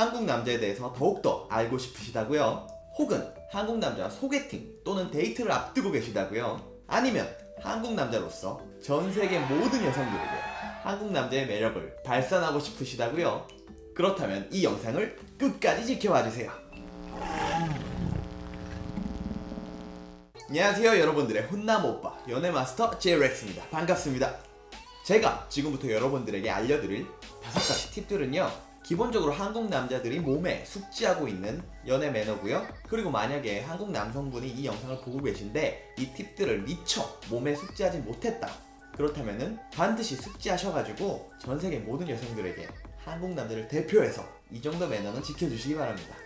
한국 남자에 대해서 더욱더 알고 싶으시다고요? 혹은 한국 남자 소개팅 또는 데이트를 앞두고 계시다고요? 아니면 한국 남자로서 전 세계 모든 여성들에게 한국 남자의 매력을 발산하고 싶으시다고요? 그렇다면 이 영상을 끝까지 지켜봐 주세요. 안녕하세요 여러분들의 훈남 오빠 연애 마스터 제이렉스입니다. 반갑습니다. 제가 지금부터 여러분들에게 알려드릴 다섯 가지 팁들은요. 기본적으로 한국 남자들이 몸에 숙지하고 있는 연애 매너고요. 그리고 만약에 한국 남성분이 이 영상을 보고 계신데 이 팁들을 미처 몸에 숙지하지 못했다. 그렇다면은 반드시 숙지하셔가지고 전 세계 모든 여성들에게 한국 남자를 대표해서 이 정도 매너는 지켜주시기 바랍니다.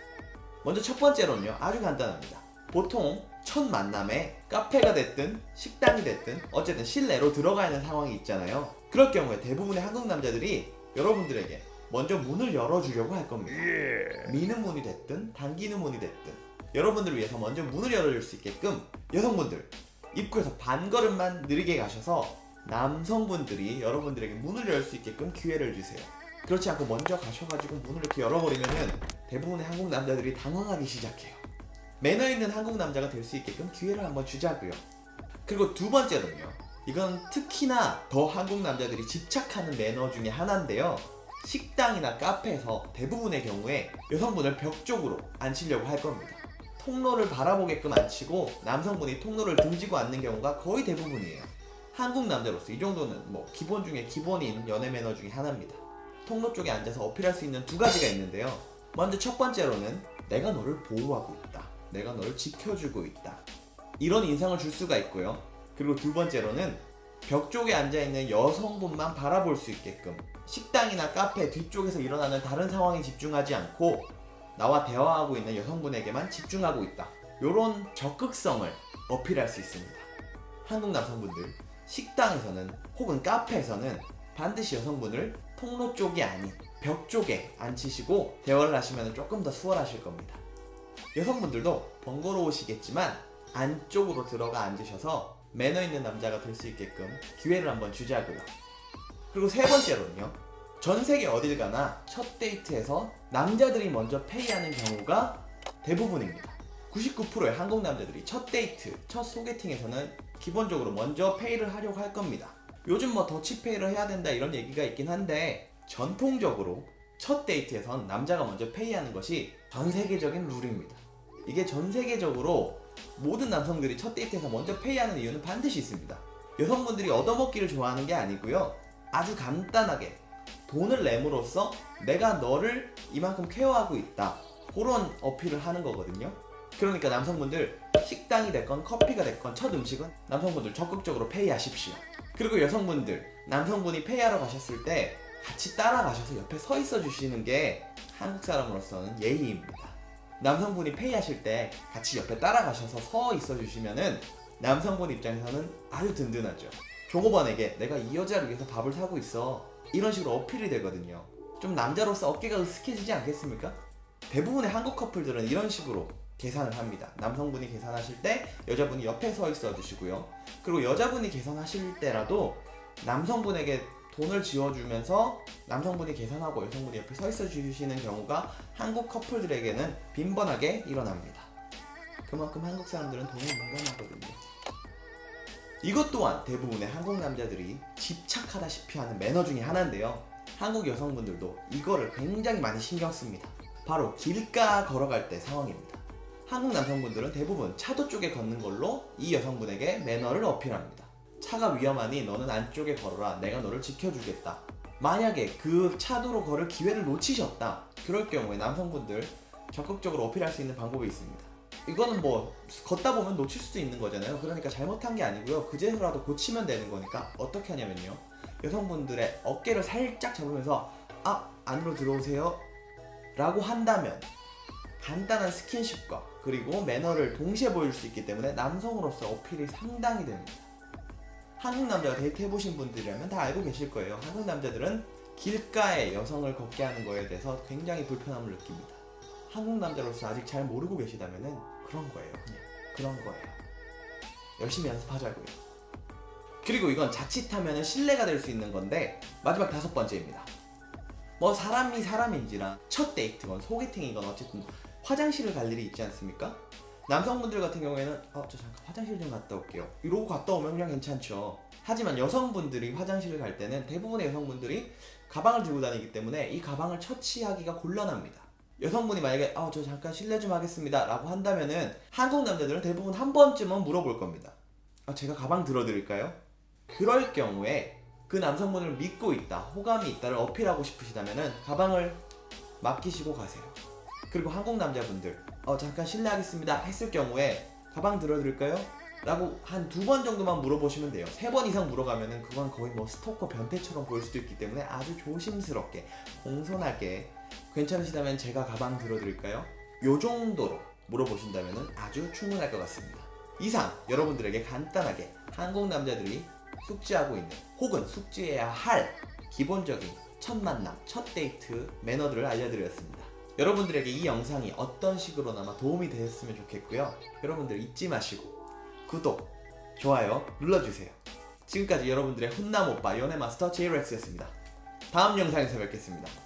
먼저 첫 번째로는요 아주 간단합니다. 보통 첫 만남에 카페가 됐든 식당이 됐든 어쨌든 실내로 들어가 있는 상황이 있잖아요. 그럴 경우에 대부분의 한국 남자들이 여러분들에게 먼저 문을 열어주려고 할 겁니다. 미는 문이 됐든 당기는 문이 됐든 여러분들을 위해서 먼저 문을 열어줄 수 있게끔 여성분들 입구에서 반걸음만 느리게 가셔서 남성분들이 여러분들에게 문을 열 수 있게끔 기회를 주세요. 그렇지 않고 먼저 가셔가지고 문을 이렇게 열어버리면은 대부분의 한국 남자들이 당황하기 시작해요. 매너 있는 한국 남자가 될 수 있게끔 기회를 한번 주자고요. 그리고 두 번째로는요. 이건 특히나 더 한국 남자들이 집착하는 매너 중에 하나인데요. 식당이나 카페에서 대부분의 경우에 여성분을 벽 쪽으로 앉히려고 할 겁니다. 통로를 바라보게끔 앉히고 남성분이 통로를 등지고 앉는 경우가 거의 대부분이에요. 한국 남자로서 이 정도는 뭐 기본 중에 기본인 연애 매너 중에 하나입니다. 통로 쪽에 앉아서 어필할 수 있는 두 가지가 있는데요. 먼저 첫 번째로는 내가 너를 보호하고 있다. 내가 너를 지켜주고 있다. 이런 인상을 줄 수가 있고요. 그리고 두 번째로는 벽 쪽에 앉아 있는 여성분만 바라볼 수 있게끔 식당이나 카페 뒤쪽에서 일어나는 다른 상황에 집중하지 않고 나와 대화하고 있는 여성분에게만 집중하고 있다. 이런 적극성을 어필할 수 있습니다. 한국 남성분들 식당에서는 혹은 카페에서는 반드시 여성분을 통로 쪽이 아닌 벽 쪽에 앉히시고 대화를 하시면 조금 더 수월하실 겁니다. 여성분들도 번거로우시겠지만 안쪽으로 들어가 앉으셔서 매너 있는 남자가 될 수 있게끔 기회를 한번 주자고요. 그리고 세 번째로는요. 전 세계 어딜 가나 첫 데이트에서 남자들이 먼저 페이하는 경우가 대부분입니다. 99%의 한국 남자들이 첫 데이트, 첫 소개팅에서는 기본적으로 먼저 페이를 하려고 할 겁니다. 요즘 뭐 더치페이를 해야 된다 이런 얘기가 있긴 한데 전통적으로 첫 데이트에선 남자가 먼저 페이하는 것이 전 세계적인 룰입니다. 이게 전 세계적으로 모든 남성들이 첫 데이트에서 먼저 페이하는 이유는 반드시 있습니다. 여성분들이 얻어먹기를 좋아하는 게 아니고요. 아주 간단하게 돈을 내므로써 내가 너를 이만큼 케어하고 있다. 그런 어필을 하는 거거든요. 그러니까 남성분들 식당이 됐건 커피가 됐건 첫 음식은 남성분들 적극적으로 페이하십시오. 그리고 여성분들 남성분이 페이하러 가셨을 때 같이 따라가셔서 옆에 서 있어 주시는 게 한국 사람으로서는 예의입니다. 남성분이 페이하실 때 같이 옆에 따라가셔서 서 있어 주시면은 남성분 입장에서는 아주 든든하죠. 종업원에게 내가 이 여자를 위해서 밥을 사고 있어. 이런 식으로 어필이 되거든요. 좀 남자로서 어깨가 으쓱해지지 않겠습니까? 대부분의 한국 커플들은 이런 식으로 계산을 합니다. 남성분이 계산하실 때 여자분이 옆에 서 있어 주시고요. 그리고 여자분이 계산하실 때라도 남성분에게 돈을 지어주면서 남성분이 계산하고 여성분이 옆에 서 있어 주시는 경우가 한국 커플들에게는 빈번하게 일어납니다. 그만큼 한국 사람들은 돈에 민감하거든요. 이것 또한 대부분의 한국 남자들이 집착하다시피 하는 매너 중에 하나인데요. 한국 여성분들도 이거를 굉장히 많이 신경 씁니다. 바로 길가 걸어갈 때 상황입니다. 한국 남성분들은 대부분 차도 쪽에 걷는 걸로 이 여성분에게 매너를 어필합니다. 차가 위험하니 너는 안쪽에 걸어라. 내가 너를 지켜주겠다. 만약에 그 차도로 걸을 기회를 놓치셨다. 그럴 경우에 남성분들 적극적으로 어필할 수 있는 방법이 있습니다. 이거는 뭐 걷다 보면 놓칠 수도 있는 거잖아요. 그러니까 잘못한 게 아니고요. 그제서라도 고치면 되는 거니까 어떻게 하냐면요. 여성분들의 어깨를 살짝 잡으면서 아 안으로 들어오세요. 라고 한다면 간단한 스킨십과 그리고 매너를 동시에 보여줄 수 있기 때문에 남성으로서 어필이 상당히 됩니다. 한국 남자가 데이트 해보신 분들이라면 다 알고 계실 거예요. 한국 남자들은 길가에 여성을 걷게 하는 거에 대해서 굉장히 불편함을 느낍니다. 한국 남자로서 아직 잘 모르고 계시다면은 그런 거예요. 그냥 그런 거예요. 열심히 연습하자고요. 그리고 이건 자칫하면 신뢰가 될 수 있는 건데 마지막 다섯 번째입니다. 뭐 사람이 사람인지라 첫 데이트건 소개팅이건 어쨌든 화장실을 갈 일이 있지 않습니까? 남성분들 같은 경우에는 어 저 잠깐 화장실 좀 갔다 올게요. 이러고 갔다 오면 그냥 괜찮죠. 하지만 여성분들이 화장실을 갈 때는 대부분의 여성분들이 가방을 들고 다니기 때문에 이 가방을 처치하기가 곤란합니다. 여성분이 만약에 아 저 잠깐 실례 좀 하겠습니다 라고 한다면은 한국 남자들은 대부분 한 번쯤은 물어볼 겁니다. 아 제가 가방 들어드릴까요? 그럴 경우에 그 남성분을 믿고 있다 호감이 있다를 어필하고 싶으시다면은 가방을 맡기시고 가세요 그리고 한국 남자분들 어 잠깐 실례하겠습니다 했을 경우에 가방 들어드릴까요? 라고 한 두 번 정도만 물어보시면 돼요 세 번 이상 물어가면은 그건 거의 뭐 스토커 변태처럼 보일 수도 있기 때문에 아주 조심스럽게 공손하게 괜찮으시다면 제가 가방 들어드릴까요? 요 정도로 물어보신다면 아주 충분할 것 같습니다 이상 여러분들에게 간단하게 한국 남자들이 숙지하고 있는 혹은 숙지해야 할 기본적인 첫 만남, 첫 데이트 매너들을 알려드렸습니다. 여러분들에게 이 영상이 어떤 식으로나마 도움이 되었으면 좋겠고요. 여러분들 잊지 마시고 구독, 좋아요 눌러주세요. 지금까지 여러분들의 훈남 오빠 연애 마스터 제이렉스였습니다. 다음 영상에서 뵙겠습니다.